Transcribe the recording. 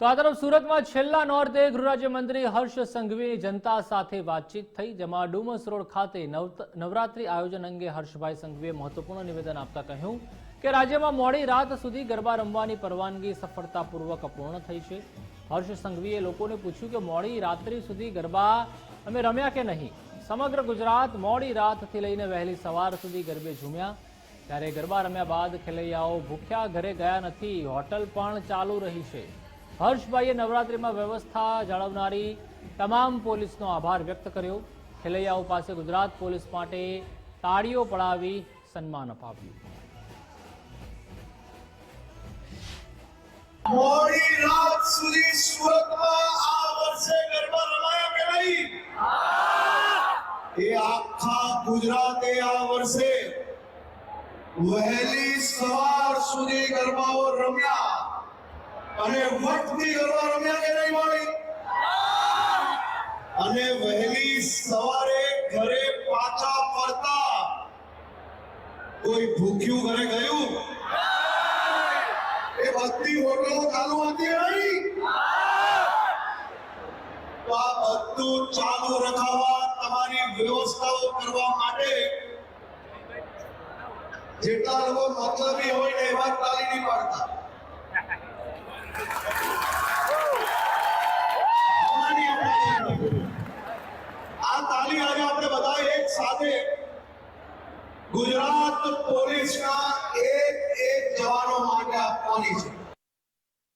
તો આ તરફ સુરતમાં છેલ્લા નોરતે ગૃહરાજ્યમંત્રી હર્ષ સંઘવીની જનતા સાથે વાતચીત થઈ, જેમાં ડુમસ રોડ ખાતે નવ- નવરાત્રી આયોજન અંગે હર્ષભાઈ સંઘવીએ મહત્વપૂર્ણ નિવેદન આપતા કહ્યું કે રાજ્યમાં મોડી રાત સુધી ગરબા રમવાની પરવાનગી સફળતાપૂર્વક પૂર્ણ થઈ છે. હર્ષ સંઘવીએ લોકોને પૂછ્યું કે મોડી રાત્રિ સુધી ગરબા અમે રમ્યા કે નહીં? સમગ્ર ગુજરાત મોડી રાતથી લઈને વહેલી સવાર સુધી ગરબે ઝૂમ્યા. ત્યારે ગરબા રમ્યા બાદ ખેલૈયાઓ ભૂખ્યા ઘરે ગયા નથી. હોટલ પણ ચાલુ રહી છે. હર્ષભાઈએ નવરાત્રિમાં વ્યવસ્થા જાળવનારી તમામ પોલીસનો આભાર વ્યક્ત કર્યો. ખેલૈયાઓ પાસે ગુજરાત પોલીસ માટે તાળીઓ પડાવી સન્માન અપાવ્યું. મોડી રાત સુધી સુરતમાં આ વર્ષે ગરબા રમાયા કે નહીં? એ આખા ગુજરાતે આ વર્ષે વહેલી સવાર સુધી ગરબાઓ રમ્યા. અને વટથી ગરબા રમ્યા નહીં મોડી અને વહેલી સવારે ઘરે પાછા ફરતા. કોઈ ભૂખ્યું ઘરે ગયું? એ ભક્તિ હોટલો ચાલુ હતી નહીં? તો આ બધું ચાલુ રખાવવા તમારી વ્યવસ્થાઓ કરવા માટે જેટલા લોકો મતલબી હોય ને એવા તાલી નહીં પાડતા. આ તાલી આજે આપણે બધા એક સાથે ગુજરાત પોલીસના એક એક જવાનો માટે આપવાની છે.